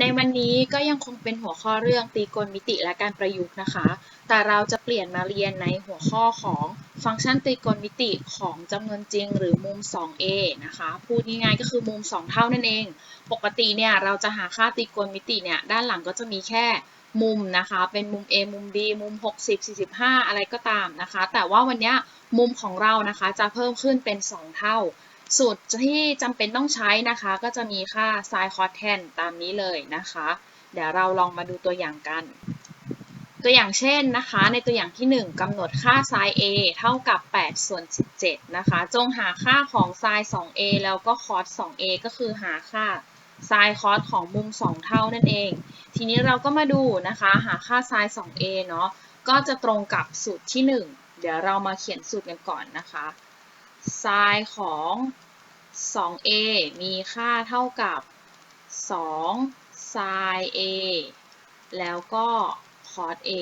ในวันนี้ก็ยังคงเป็นหัวข้อเรื่องตีกลมิติและการประยุกต์นะคะ แต่เราจะเปลี่ยนมาเรียนในหัวข้อของฟังก์ชันตีกลมิติของจำนวนจริงหรือมุม 2a นะคะ พูดง่ายๆก็คือมุม 2 เท่านั่นเอง ปกติเนี่ยเราจะหาค่าตีกลมิติเนี่ยด้านหลังก็จะมีแค่มุมนะคะ เป็นมุม A มุม B มุม 60 45 อะไรก็ตามนะคะ แต่ว่าวันนี้มุมของเรานะคะจะเพิ่มขึ้นเป็น 2 เท่า สูตรที่จำเป็นต้องใช้นะคะ ก็จะมีค่า sin cos tan ตามนี้เลยนะคะ เดี๋ยวเราลองมาดูตัวอย่างกัน ตัวอย่างเช่นนะคะ ในตัวอย่างที่ 1กำหนดค่า sin a เท่ากับ 8 ส่วน 17 นะคะ จงหาค่าของ sin 2a แล้วก็ cos 2a ก็คือหาค่า sin cos ของมุม 2 เท่านั่นเอง ทีนี้เราก็มาดูนะคะ หาค่า sin 2a เนาะก็จะตรงกับสูตรที่ 1 เดี๋ยวเรามาเขียนสูตรกันก่อนนะคะ sin ของ 2a มีค่าเท่ากับ2 sin a แล้วก็ cos a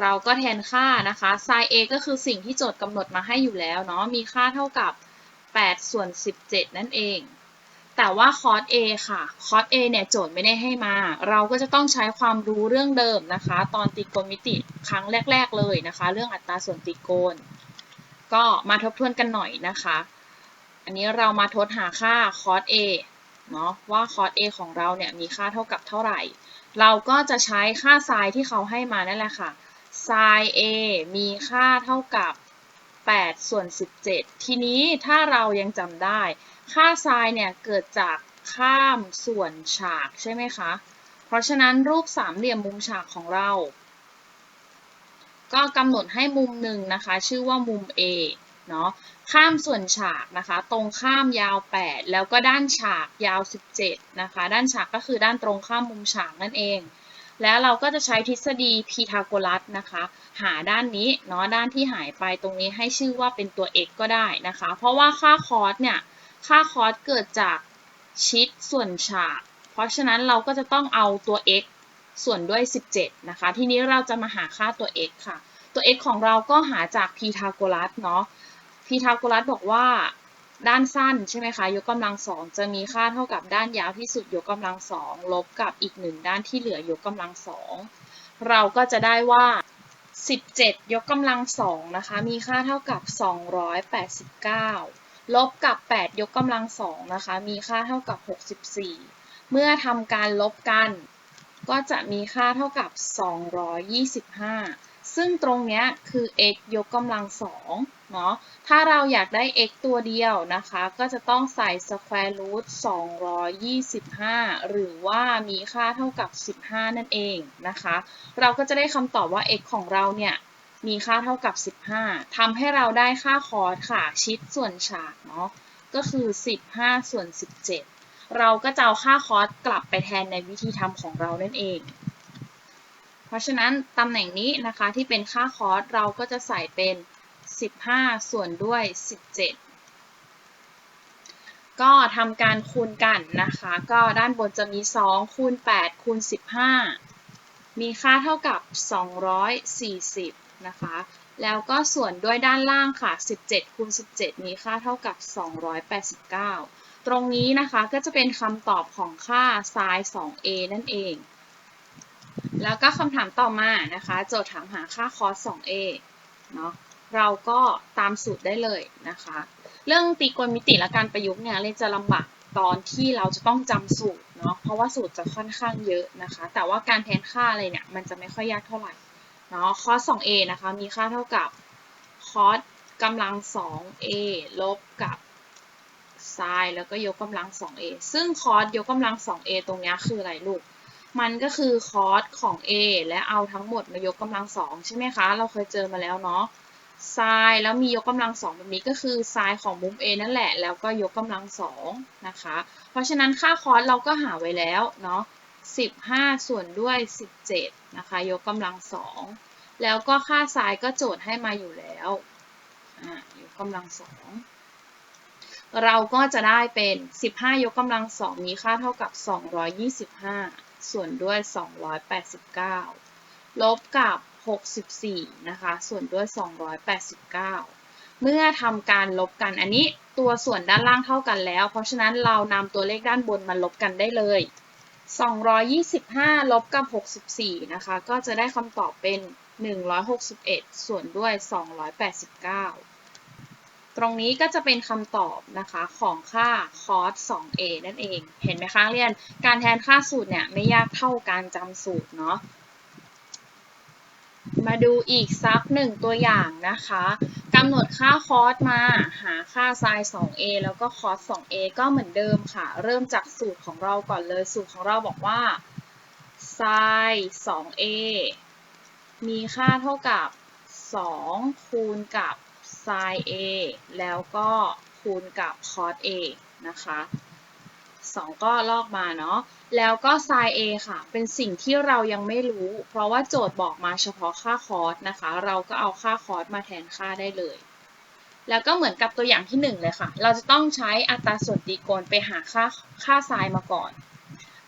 เราก็แทนค่านะคะ sin a ก็คือสิ่งที่โจทย์กำหนดมาให้อยู่แล้วเนาะ มีค่าเท่ากับ 8 ส่วน 17 นั่นเอง แต่ว่า cos a ค่ะ cos a เนี่ยโจทย์ไม่ได้ให้มา เราก็จะต้องใช้ความรู้เรื่องเดิมนะคะ ตอนตรีโกณมิติครั้งแรก ๆ เลยนะคะ เรื่องอัตราส่วนตรีโกณ ก็มาทบทวนกันหน่อยนะคะ อันนี้เรามาทดหาค่า cos a เนาะว่า cos a ของเราเนี่ยมีค่าเท่ากับเท่าไหร่ เราก็จะใช้ค่า sin ที่เขาให้มานั่นแหละค่ะ sin a มีค่าเท่ากับ8ส่วน17 ทีนี้ถ้าเรายังจำได้ ค่า sin เนี่ยเกิดจากข้ามส่วนฉากใช่ไหมคะ เพราะฉะนั้นรูปสามเหลี่ยมมุมฉากของเรา ก็กำหนดให้มุมหนึ่งนะคะ ชื่อว่ามุม A เนาะข้ามส่วนฉากนะคะ ตรงข้ามยาว 8 แล้วก็ด้านฉากยาว 17 นะคะ ด้านฉากก็คือด้านตรงข้ามมุมฉากนั่นเอง แล้วเราก็จะใช้ทฤษฎีพีทาโกรัสนะคะ หาด้านนี้เนาะด้านที่หายไปตรงนี้ให้ชื่อว่าเป็นตัว x ก็ได้นะคะ เพราะว่าค่าคอสเนี่ยค่าคอสเกิดจากชิดส่วนฉาก เพราะฉะนั้นเราก็จะต้องเอาตัว x ส่วนด้วย 17 นะคะ ทีนี้เราจะมาหาค่าตัว x ค่ะ ตัว x ของเราก็หาจากพีทาโกรัสเนาะ พีทาโกรัสบอกว่าด้านสั้นใช่ไหมคะ ยกกำลังสองจะมีค่าเท่ากับด้านยาวที่สุดยกกำลังสองลบกับอีกหนึ่งด้านที่เหลือยกกำลังสองเราก็จะได้ว่า 17 ยกกำลังสองนะคะ มีค่าเท่ากับ 289 ลบกับ 8 ยกกำลังสองนะคะ มีค่าเท่ากับ 64 เมื่อทำการลบกัน ก็จะมีค่าเท่ากับ 225 ซึ่งตรงเนี้ยคือ x ยกกำลังสองเนาะ ถ้าเราอยากได้ x ตัวเดียวนะคะ ก็จะต้องใส่ square root 225 หรือว่ามีค่าเท่ากับ 15 นั่นเองนะคะ เราก็จะได้คำตอบว่า x ของเราเนี่ยมีค่าเท่ากับ 15ทำให้เราได้ค่าคอร์สค่ะ ชิดส่วนฉากเนาะ ก็คือ 15 ส่วน 17 เราก็จะเอาค่าคอร์สกลับไปแทนในวิธีทำของเรานั่นเอง เพราะฉะนั้นตำแหน่งนี้นะคะที่เป็นค่าคอร์สเราก็จะใส่เป็น 15 ส่วนด้วย 17 ก็ทำการคูณกันนะคะ ก็ด้านบนจะมี 2 คูณ 8 คูณ 15 มีค่าเท่ากับ 240 นะคะ แล้วก็ส่วนด้วยด้านล่างค่ะ 17 คูณ 17 มีค่าเท่ากับ 289 ตรงนี้นะคะก็จะเป็นคำตอบของค่า sin 2a นั่นเอง แล้วก็คำถามต่อมานะคะ โจทย์ถามหาค่า cos 2a เนาะเราก็ตามสูตรได้เลยนะคะ เรื่องตรีโกณมิติและการประยุกต์เนี่ยเลยจะลำบากตอนที่เราจะต้องจำสูตรเนาะเพราะว่าสูตรจะค่อนข้างเยอะนะคะ แต่ว่าการแทนค่าอะไรเนี่ยมันจะไม่ค่อยยากเท่าไหร่เนาะ cos 2a นะคะมีค่าเท่ากับ cos กำลัง 2a ลบกับ sin แล้วก็ยกกำลัง 2a ซึ่ง cos ยกกำลัง 2a ตรงนี้คืออะไรลูก มันก็คือ cos ของ a และเอาทั้งหมดมายกกำลัง2ใช่ไหมคะ เราเคยเจอมาแล้วเนาะ sin แล้วมียกกำลัง2แบบนี้ก็คือ sin ของมุม a นั่นแหละ แล้วก็ยกกำลัง2นะคะ เพราะฉะนั้นค่า cos เราก็หาไว้แล้วเนาะ15 ส่วนด้วย 17 นะคะ ยกกำลัง2แล้วก็ค่า sin ก็โจทย์ให้มาอยู่แล้วอ่ายกกำลัง2 เราก็จะได้เป็น 15 ยกกำลัง2มีค่าเท่ากับ 225 ส่วนด้วย 289 ลบกับ 64 นะคะ ส่วนด้วย 289 เมื่อทำการลบกันอันนี้ตัวส่วนด้านล่างเท่ากันแล้ว เพราะฉะนั้นเรานำตัวเลขด้านบนมาลบกันได้เลย 225 ลบกับ 64 นะคะ ก็จะได้คำตอบเป็น 161 ส่วนด้วย 289 ตรงนี้ก็จะเป็นคำตอบนะคะของค่า cos 2a นั่นเอง เห็นไหมคะเรียน การแทนค่าสูตรเนี่ยไม่ยากเท่าการจำสูตรเนาะ มาดูอีกสักหนึ่งตัวอย่างนะคะกำหนดค่าคอสมาหาค่าไซน์ 2a แล้วก็คอส 2a ก็เหมือนเดิมค่ะ เริ่มจากสูตรของเราก่อนเลย สูตรของเราบอกว่าไซน์ 2a มีค่าเท่ากับ 2 คูณกับ ไซน์ a แล้วก็คูณกับคอส a นะคะ2ก็ลอกมาเนาะ แล้วก็ sin a ค่ะ เป็นสิ่งที่เรายังไม่รู้ เพราะว่าโจทย์บอกมาเฉพาะค่าคอสนะคะ เราก็เอาค่าคอสมาแทนค่าได้เลย แล้วก็เหมือนกับตัวอย่างที่ 1 เลยค่ะ เราจะต้องใช้อัตราส่วนตรีโกณไปหาค่าค่า sin มาก่อน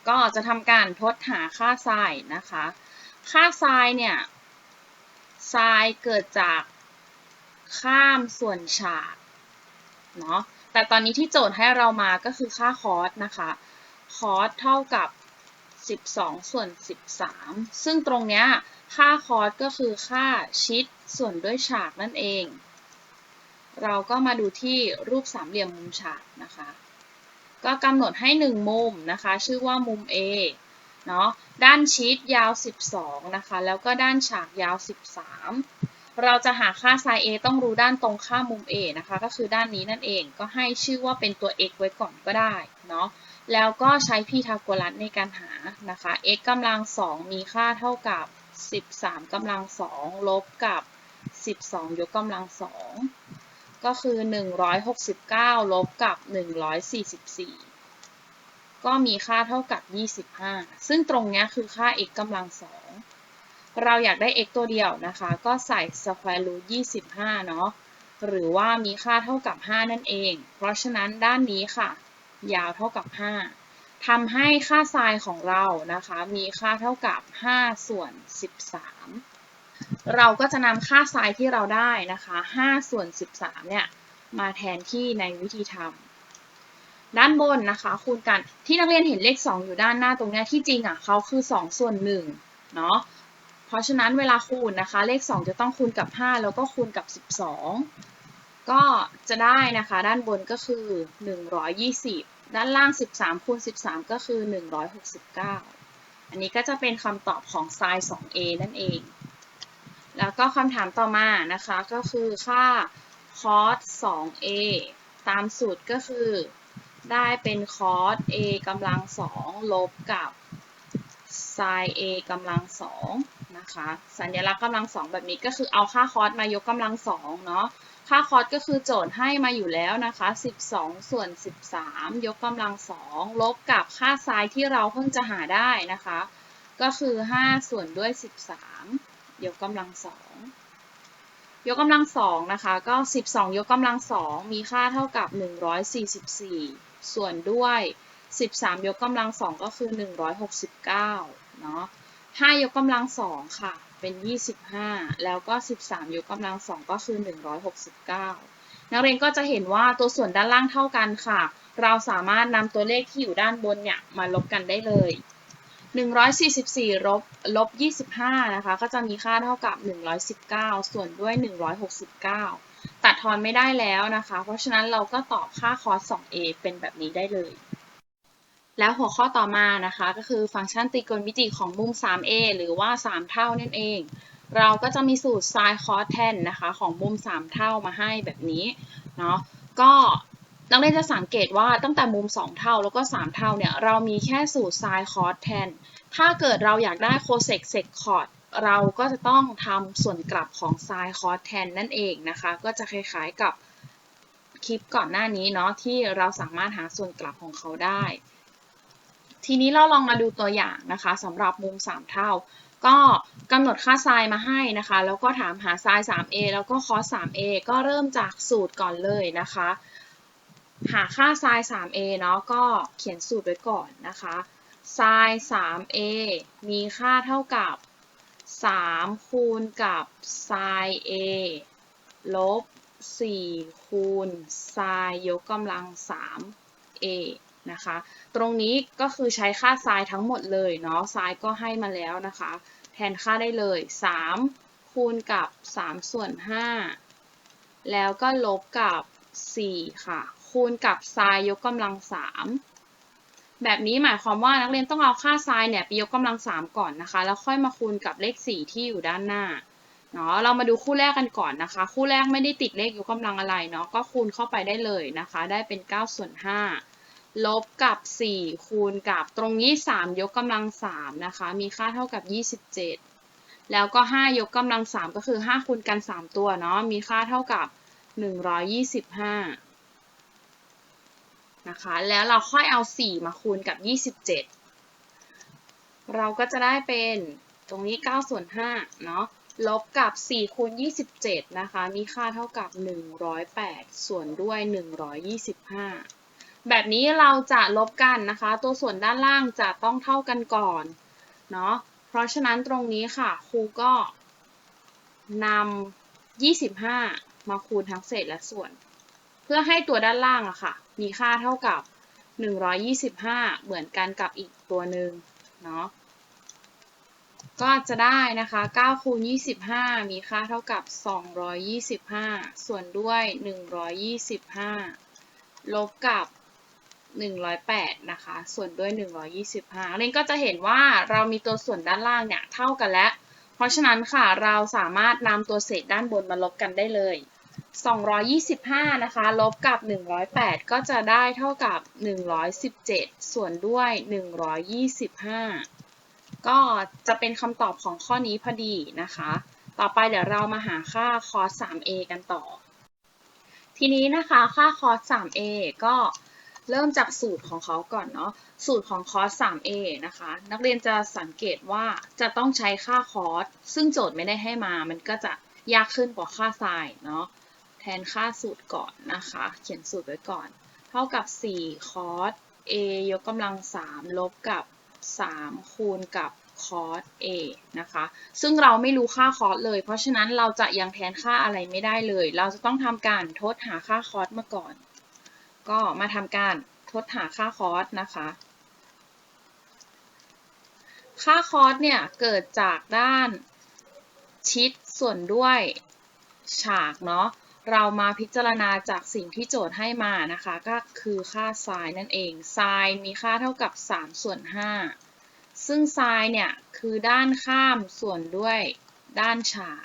ก็จะทำการทดหาค่า sin นะคะ ค่า sin เนี่ย sin เกิดจาก ข้ามส่วนฉากเนาะแต่ตอนนี้ที่โจทย์ให้เรามาก็คือค่าคอสนะคะคอสเท่ากับ 12 ส่วน 13 ซึ่งตรงเนี้ยค่าคอสก็คือค่าชิดส่วนด้วยฉากนั่นเอง เราก็มาดูที่รูปสามเหลี่ยมมุมฉากนะคะ ก็กำหนดให้ 1 มุมนะคะ ชื่อว่ามุม A เนาะด้านชิดยาว 12 นะคะ แล้วก็ด้านฉากยาว 13 เราจะหาค่า sin A ต้องรู้ด้านตรงข้ามมุม A นะคะ ก็คือด้านนี้นั่นเอง ก็ให้ชื่อว่าเป็นตัว x ไว้ก่อนก็ได้เนาะ แล้วก็ใช้พีทาโกรัสในการหานะคะ x กำลัง 2 มีค่าเท่ากับ 13กำลัง 2 ลบกับ 12 ยกกำลัง 2 ก็คือ 169 ลบกับ 144 ก็มีค่าเท่ากับ 25 ซึ่งตรงนี้คือค่า x กำลัง 2 เราอยากได้ x ตัวเดียวนะคะ ก็ใส่ square root 25 เนาะ หรือว่ามีค่าเท่ากับ 5 นั่นเอง เพราะฉะนั้นด้านนี้ค่ะ ยาวเท่ากับ 5ทำให้ค่าไซน์ของเรานะคะ มีค่าเท่ากับ 5 ส่วน 13 เราก็จะนำค่าไซน์ที่เราได้นะคะ 5 ส่วน 13 เนี่ย มาแทนที่ในวิธีทำด้านบนนะคะคูณกันที่นักเรียนเห็นเลข 2 อยู่ด้านหน้าตรงนี้ที่จริงอะเขาคือ 2 ส่วน1เนาะ เพราะฉะนั้นเวลาคูณนะคะ เลข 2 จะต้องคูณกับ 5 แล้วก็คูณกับ 12 ก็จะได้นะคะ ด้านบนก็คือ 120 ด้านล่าง 13คูณ13 ก็คือ 169 อันนี้ก็จะเป็นคำตอบของ sin 2a นั่นเอง แล้วก็คำถามต่อมานะคะก็คือค่า cos 2a ตามสูตรก็คือได้เป็น cos a กำลัง 2 ลบกับ sin a กำลัง 2 นะคะ สัญลักษณ์กำลัง2แบบนี้ก็คือเอาค่า cos มายกกำลัง2เนาะค่าคอสก็คือโจทย์ให้มาอยู่แล้วนะคะ 12 ส่วน 13 ยกกำลัง2ลบกับค่าไซน์ที่เราเพิ่งจะหาได้นะคะ ก็คือ 5 ส่วนด้วย 13 ยกกำลัง2ยกกำลัง2นะคะก็ 12 ยกกำลัง2มีค่าเท่ากับ 144 ส่วนด้วย 13 ยกกำลัง2ก็คือ 169 เนาะ 5ยกกำลัง2ค่ะ เป็น25แล้วก็13ยกกำลัง2ก็คือ169นักเรียนก็จะเห็นว่าตัวส่วนด้านล่างเท่ากันค่ะ เราสามารถนำตัวเลขที่อยู่ด้านบนเนี่ยมาลบกันได้เลย144ลบลบ25นะคะ ก็จะมีค่าเท่ากับ 119 ส่วนด้วย 169 ตัดทอนไม่ได้แล้วนะคะ เพราะฉะนั้นเราก็ตอบค่า cos 2a เป็นแบบนี้ได้เลย แล้วหัวข้อต่อมานะคะก็คือฟังก์ชันตรีโกณมิติของมุม 3a หรือว่า 3 เท่านั่นเอง เราก็จะมีสูตร sin cos tan นะคะของมุม 3 เท่ามาให้แบบนี้เนาะก็นักเรียนจะสังเกตว่าตั้งแต่มุม 2 เท่าแล้วก็ 3 เท่าเนี่ยเรามีแค่สูตร sin cos tan ถ้าเกิดเราอยากได้ cosec sec cot เราก็จะต้องทำส่วนกลับของ sin cos tan นั่นเองนะคะ ก็จะคล้ายๆกับคลิปก่อนหน้านี้เนาะที่เราสามารถหาส่วนกลับของเขาได้ ทีนี้เราลองมาดูตัวอย่างนะคะสำหรับมุม 3 เท่า ก็กำหนดค่าไซน์มาให้นะคะ แล้วก็ถามหาไซน์ 3a แล้วก็คอส 3a ก็เริ่มจากสูตรก่อนเลยนะคะ หาค่าไซน์ 3a เนาะก็เขียนสูตรไว้ก่อนนะคะไซน์ 3a มีค่าเท่ากับ 3 คูณกับไซน์ a ลบ 4 คูณไซน์ยกกำลัง 3a นะคะ ตรงนี้ก็คือใช้ค่าไซน์ทั้งหมดเลยเนาะไซน์ก็ให้มาแล้วนะคะ แทนค่าได้เลย 3 คูณกับ 3 ส่วน 5 แล้วก็ลบกับ 4 ค่ะ คูณกับไซน์ยกกำลัง 3 แบบนี้หมายความว่านักเรียนต้องเอาค่าไซน์เนี่ยไปยกกำลัง 3 ก่อนนะคะ แล้วค่อยมาคูณกับเลข 4 ที่อยู่ด้านหน้าเนาะเรามาดูคู่แรกกันก่อนนะคะ คู่แรกไม่ได้ติดเลขยกกำลังอะไรเนาะก็คูณเข้าไปได้เลยนะคะ ได้เป็น9ส่วน5 ลบกับ 4 คูณกับตรงนี้ 3 ยกกำลัง 3 นะคะ มีค่าเท่ากับ 27 แล้วก็ 5 ยกกำลัง 3 ก็คือ 5 คูณกัน 3 ตัวเนาะ มีค่าเท่ากับ 125 นะคะ แล้วเราค่อยเอา 4 มาคูณกับ 27 เราก็จะได้เป็นตรงนี้9ส่วน5เนาะ ลบกับ 4 คูณ 27 นะคะ มีค่าเท่ากับ 108 ส่วนด้วย 125 แบบนี้เราจะลบกันนะคะ ตัวส่วนด้านล่างจะต้องเท่ากันก่อนเนาะเพราะฉะนั้นตรงนี้ค่ะครูก็นำ25 มาคูณทั้งเศษและส่วน เพื่อให้ตัวด้านล่างอะค่ะ มีค่าเท่ากับ 125 เหมือนกันกับอีกตัวหนึ่งเนาะก็จะได้นะคะ9คูณ25 มีค่าเท่ากับ 225 ส่วนด้วย 125 ลบกับ 108 นะคะ ส่วนด้วย 125เรนก็จะเห็นว่าเรามีตัวส่วนด้านล่างเนี่ยเท่ากันแล้ว เพราะฉะนั้นค่ะเราสามารถนำตัวเศษด้านบนมาลบกันได้เลย 225 นะคะ ลบกับ 108 ก็จะได้เท่ากับ 117 ส่วนด้วย 125 ก็จะเป็นคำตอบของข้อนี้พอดีนะคะ ต่อไปเดี๋ยวเรามาหาค่า cos 3a กันต่อ ทีนี้นะคะ ค่า cos 3a ก็ เริ่มจากสูตรของเขาก่อนเนาะ สูตรของ cos 3a นะคะ นักเรียนจะสังเกตว่าจะต้องใช้ค่า cos ซึ่งโจทย์ไม่ได้ให้มา มันก็จะยากขึ้นกว่าค่า sin เนาะ แทนค่าสูตรก่อนนะคะ เขียนสูตรไว้ก่อน เท่ากับ4 cos a ยกกำลัง 3 ลบกับ 3 คูณกับ cos a นะคะ ซึ่งเราไม่รู้ค่า cos เลย เพราะฉะนั้นเราจะยังแทนค่าอะไรไม่ได้เลย เราจะต้องทำการทดหาค่า cos มาก่อน ก็มาทำการทดหาค่า cos นะคะ ค่า cos เนี่ยเกิดจากด้านชิดส่วนด้วยฉากเนาะ เรามาพิจารณาจากสิ่งที่โจทย์ให้มานะคะ ก็คือค่า sin นั่นเอง sin มีค่าเท่ากับ 3 ส่วน 5 ซึ่ง sin เนี่ยคือด้านข้ามส่วนด้วยด้านฉาก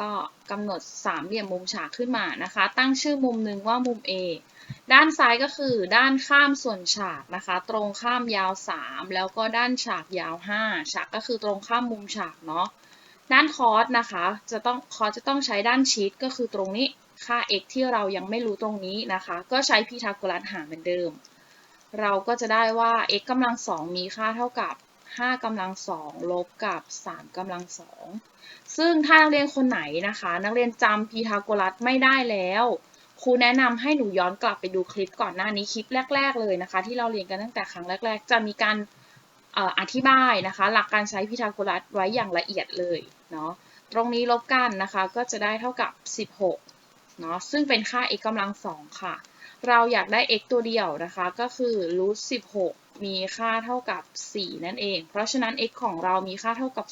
ก็กำหนดสามเหลี่ยมมุมฉากขึ้นมานะคะ ตั้งชื่อมุมหนึ่งว่ามุม A ด้านซ้ายก็คือด้านข้ามส่วนฉากนะคะ ตรงข้ามยาว 3 แล้วก็ด้านฉากยาว 5 ฉากก็คือตรงข้ามมุมฉากเนาะด้านคอสนะคะจะต้องคอสจะต้องใช้ด้านชิดก็คือตรงนี้ค่า x ที่เรายังไม่รู้ตรงนี้นะคะ ก็ใช้พีทาโกรัสหาเหมือนเดิม เราก็จะได้ว่า x กำลังสองมีค่าเท่ากับ 5กำลังสองลบกับ 3กำลังสองซึ่งถ้านักเรียนคนไหนนะคะ นักเรียนจำพีทาโกรัสไม่ได้แล้วครูแนะนำให้หนูย้อนกลับไปดูคลิปก่อนหน้านี้คลิปแรก ๆ เลยนะคะ ที่เราเรียนกันตั้งแต่ครั้งแรก ๆ จะมีการอธิบายนะคะ หลักการใช้พีทาโกรัสไว้อย่างละเอียดเลยเนาะตรงนี้ลบกันนะคะก็จะได้เท่ากับ 16เนาะซึ่งเป็นค่า x กำลังสองค่ะ เราอยากได้ x ตัวเดียวนะคะก็คือ root 16 มีค่าเท่ากับ 4 นั่นเอง เพราะฉะนั้น x ของเรามีค่าเท่ากับ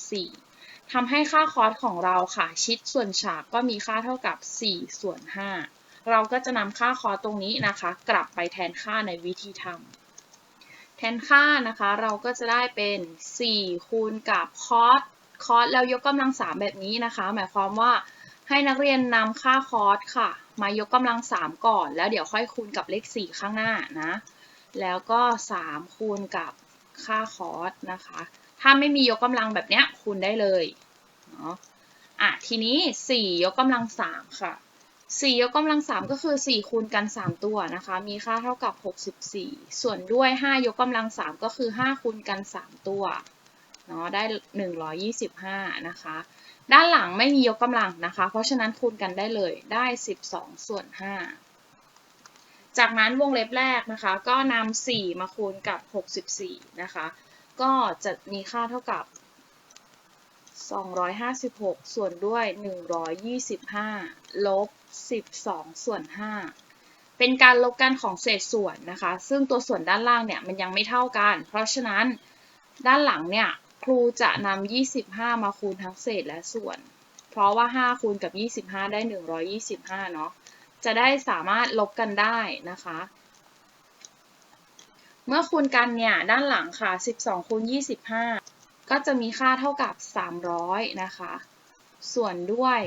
4ทำให้ค่าคอสของเราค่ะ ชิดส่วนฉากก็มีค่าเท่ากับ 4 ส่วน 5 เราก็จะนำค่าคอสตรงนี้นะคะ กลับไปแทนค่าในวิธีทำแทนค่านะคะ เราก็จะได้เป็น 4 คูณกับคอส คอสแล้วยกกำลัง 3 แบบนี้นะคะ หมายความว่าให้นักเรียนนำค่าคอสค่ะ มายกกำลัง 3 ก่อน แล้วเดี๋ยวค่อยคูณกับเลข 4 ข้างหน้านะ แล้วก็ 3 คูณกับค่าคอสนะคะ ถ้าไม่มียกกำลังแบบเนี้ยคูณได้เลยเนาะอะทีนี้ 4 ยกกำลัง 3 ค่ะ 4 ยกกำลัง 3 ก็คือ 4 คูณกัน 3 ตัวนะคะ มีค่าเท่ากับ 64 ส่วนด้วย 5 ยกกำลัง 3 ก็คือ 5 คูณกัน 3 ตัวเนาะได้ 125 นะคะ ด้านหลังไม่มียกกำลังนะคะ เพราะฉะนั้นคูณกันได้เลยได้ 12 ส่วน 5 จากนั้นวงเล็บแรกนะคะ ก็นำ4มาคูณกับ 64 นะคะ ก็จะมีค่าเท่ากับ 256 ส่วนด้วย 125 ลบ 12 ส่วน 5 เป็นการลบกันของเศษส่วนนะคะ ซึ่งตัวส่วนด้านล่างเนี่ยมันยังไม่เท่ากัน เพราะฉะนั้นด้านหลังเนี่ยครูจะนำ25 มาคูณทั้งเศษและส่วน เพราะว่า 5 คูณกับ 25 ได้ 125 เนาะ จะได้สามารถลบกันได้นะคะ เมื่อคูณกันเนี่ยด้านหลังค่ะ 12คูณ25 ก็จะมีค่าเท่ากับ 300 นะคะ ส่วนด้วย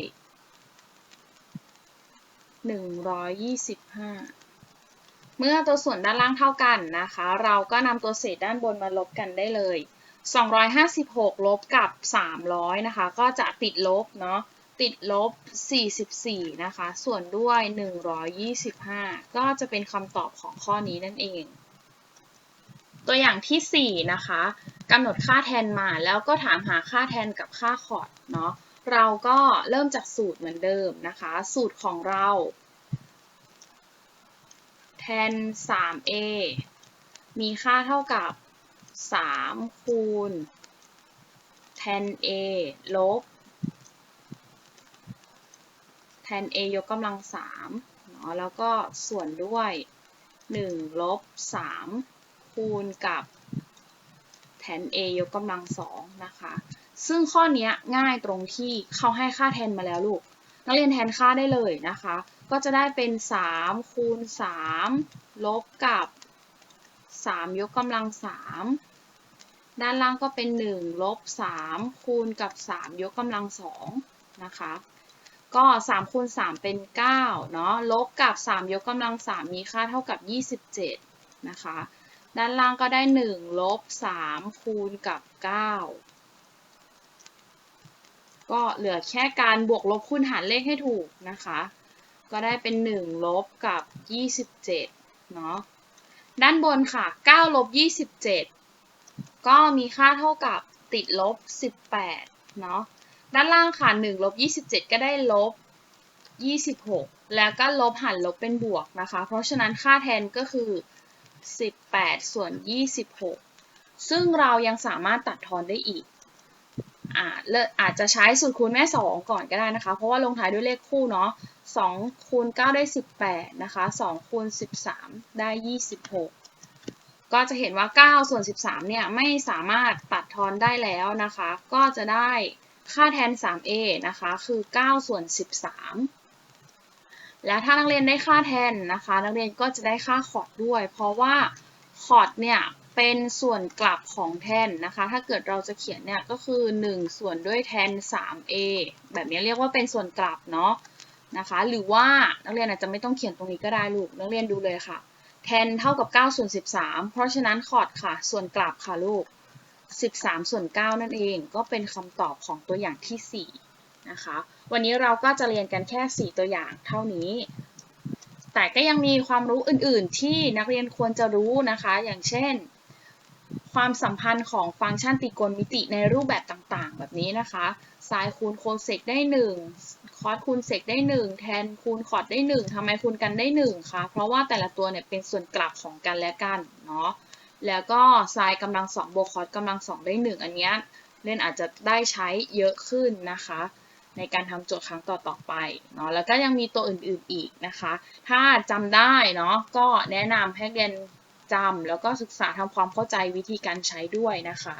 125 เมื่อตัวส่วนด้านล่างเท่ากันนะคะ เราก็นำตัวเศษด้านบนมาลบกันได้เลย 256 ลบกับ 300 นะคะ ก็จะติดลบเนาะ ติดลบ 44 นะคะ ส่วนด้วย 125 ก็จะเป็นคำตอบของข้อนี้นั่นเอง ตัวอย่างที่ 4 นะคะกำหนดค่าแทนมาแล้วก็ถามหาค่าแทนกับค่าคอร์ดเนาะ เราก็เริ่มจากสูตรเหมือนเดิมนะคะ สูตรของเรา แทน 3a มีค่าเท่ากับ 3 คูณ แทน a ลบ แทน a ยกกำลัง3เนาะแล้วก็ส่วนด้วย1ลบ3คูณกับแทน a ยกกำลัง2นะคะ ซึ่งข้อนี้ง่ายตรงที่เขาให้ค่าแทนมาแล้วลูก นักเรียนแทนค่าได้เลยนะคะ ก็จะได้เป็น3คูณ3ลบกับ3ยกกำลัง3ด้านล่างก็เป็น1ลบ3คูณกับ3ยกกำลัง2นะคะ ก็3คูณ3เป็น9เนาะลบกับ 3 ยกกำลัง 3 มีค่าเท่ากับ 27 นะคะ ด้านล่างก็ได้ 1 ลบ 3 คูณกับ 9 ก็เหลือแค่การบวกลบคูณหารเลขให้ถูกนะคะ ก็ได้เป็น 1 ลบกับ 27 เนาะ ด้านบนค่ะ 9 ลบ 27 ก็มีค่าเท่ากับติดลบ 18 เนาะ ด้านล่างค่ะ1ลบ27 ก็ได้ลบ 26 แล้วก็ลบหันลบเป็นบวกนะคะ เพราะฉะนั้นค่าแทนก็คือ 18 ส่วน 26 ซึ่งเรายังสามารถตัดทอนได้อีกอาจอาจจะใช้สูตรคูณแม่ 2 ก่อนก็ได้นะคะ เพราะว่าลงท้ายด้วยเลขคู่เนาะ2คูณ9ได้ 18 นะคะ2คูณ13 ได้ 26 ก็จะเห็นว่า 9 ส่วน 13 เนี่ย ไม่สามารถตัดทอนได้แล้วนะคะ ก็จะได้ ค่าแทน 3a นะคะ คือ 9 ส่วน 13 แล้วถ้านักเรียนได้ค่าแทนนะคะ นักเรียนก็จะได้ค่าคอร์ดด้วย เพราะว่าคอร์ดเนี่ยเป็นส่วนกลับของแทนนะคะ ถ้าเกิดเราจะเขียนเนี่ยก็คือ 1 ส่วนด้วยแทน 3a แบบนี้เรียกว่าเป็นส่วนกลับเนาะนะคะ หรือว่านักเรียนอาจจะไม่ต้องเขียนตรงนี้ก็ได้ลูก นักเรียนดูเลยค่ะ แทนเท่ากับ9ส่วน13 เพราะฉะนั้นคอร์ดค่ะ ส่วนกลับค่ะลูก 13 ส่วน 9 นั่นเองก็เป็นคำตอบของตัวอย่างที่ 4 นะคะ วันนี้เราก็จะเรียนกันแค่ 4 ตัวอย่างเท่านี้ แต่ก็ยังมีความรู้อื่นๆ ที่นักเรียนควรจะรู้นะคะ อย่างเช่น ความสัมพันธ์ของฟังก์ชันตรีโกณมิติในรูปแบบต่างๆ แบบนี้นะคะไซน์คูณโคเซกได้ 1 คอสคูณเซกได้ 1 แทนคูณคอร์ดได้ 1ทำไมคูณกันได้ 1คะ เพราะว่าแต่ละตัวเนี่ยเป็นส่วนกลับของกันและกันเนาะ แล้วก็ไซน์กำลัง2บวกคอสกำลังสองได้หนึ่งอันนี้เล่นอาจจะได้ใช้เยอะขึ้นนะคะ ในการทำโจทย์ครั้งต่อๆไปเนาะแล้วก็ยังมีตัวอื่นๆอีกนะคะ ถ้าจำได้เนาะก็แนะนำให้เรียนจำแล้วก็ศึกษาทำความเข้าใจวิธีการใช้ด้วยนะคะ